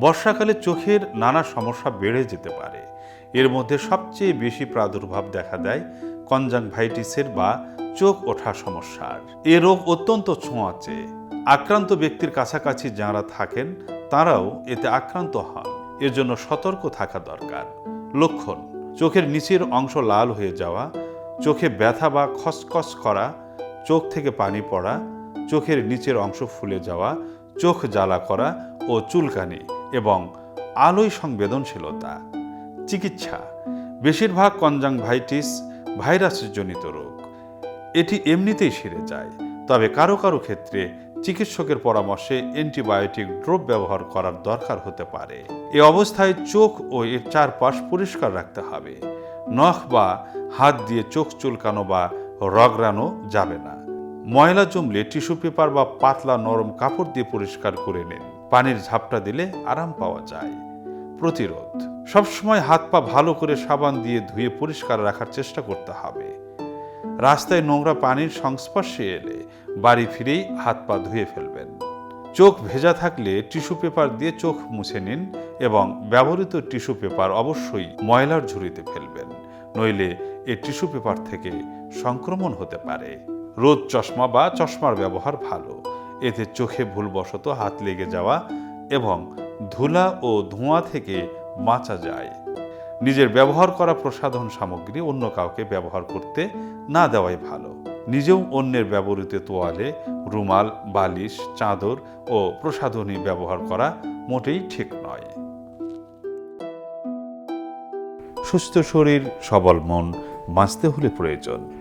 বর্ষাকালে চোখের নানা সমস্যা বেড়ে যেতে পারে। এর মধ্যে সবচেয়ে বেশি প্রাদুর্ভাব দেখা দেয় কনজাংভাইটিসের বা চোখ ওঠা সমস্যার। এ রোগ অত্যন্ত ছোঁয়াচে। আক্রান্ত ব্যক্তির কাছাকাছি যাঁরা থাকেন, তারাও এতে আক্রান্ত হন। এর জন্য সতর্ক থাকা দরকার। লক্ষণ, চোখের নিচের অংশ লাল হয়ে যাওয়া, চোখে ব্যথা বা খসখস করা, চোখ থেকে পানি পড়া, চোখের নিচের অংশ ফুলে যাওয়া, চোখ জ্বালা করা ও চুলকানি এবং আলোয় সংবেদনশীলতা। চিকিৎসা, বেশিরভাগ কনজাংভাইটিস ভাইরাসজনিত রোগ। এটি এমনিতেই সেরে যায়, তবে কারও কারও ক্ষেত্রে চিকিৎসকের পরামর্শে অ্যান্টিবায়োটিক ড্রপ ব্যবহার করার দরকার হতে পারে। এ অবস্থায় চোখ ও এর চারপাশ পরিষ্কার রাখতে হবে। নখ বা হাত দিয়ে চোখ চুলকানো বা রগড়ানো যাবে না। ময়লা জমলে টিস্যু পেপার বা পাতলা নরম কাপড় দিয়ে পরিষ্কার করে নিন। পানির ঝাপটা দিলে আরাম পাওয়া যায়। প্রতিরোধ। সবসময় হাত পা ভালো করে সাবান দিয়ে ধুয়ে পরিষ্কার রাখার চেষ্টা করতে হবে। রাস্তায় নোংরা পানির সংস্পর্শে এলে বাড়ি ফিরেই হাত পা ধুয়ে ফেলবেন। চোখ ভেজা থাকলে টিস্যু পেপার দিয়ে চোখ মুছে নিন এবং ব্যবহৃত টিস্যু পেপার অবশ্যই ময়লার ঝুড়িতে ফেলবেন, নইলে এ টিস্যু পেপার থেকে সংক্রমণ হতে পারে। রোদ চশমা বা চশমার ব্যবহার ভালো। এতে চোখে ভুলবশত হাত লেগে যাওয়া এবং ধুলা ও ধোঁয়া থেকে বাঁচা যায়। নিজের ব্যবহার করা প্রসাধন সামগ্রী অন্য কাউকে ব্যবহার করতে না দেওয়াই ভালো। নিজেও অন্যের ব্যবহৃত তোয়ালে রুমাল, বালিশ, চাদর ও প্রসাধনী ব্যবহার করা মোটেই ঠিক নয়। সুস্থ শরীর, সবল মন বাঁচতে হলে প্রয়োজন।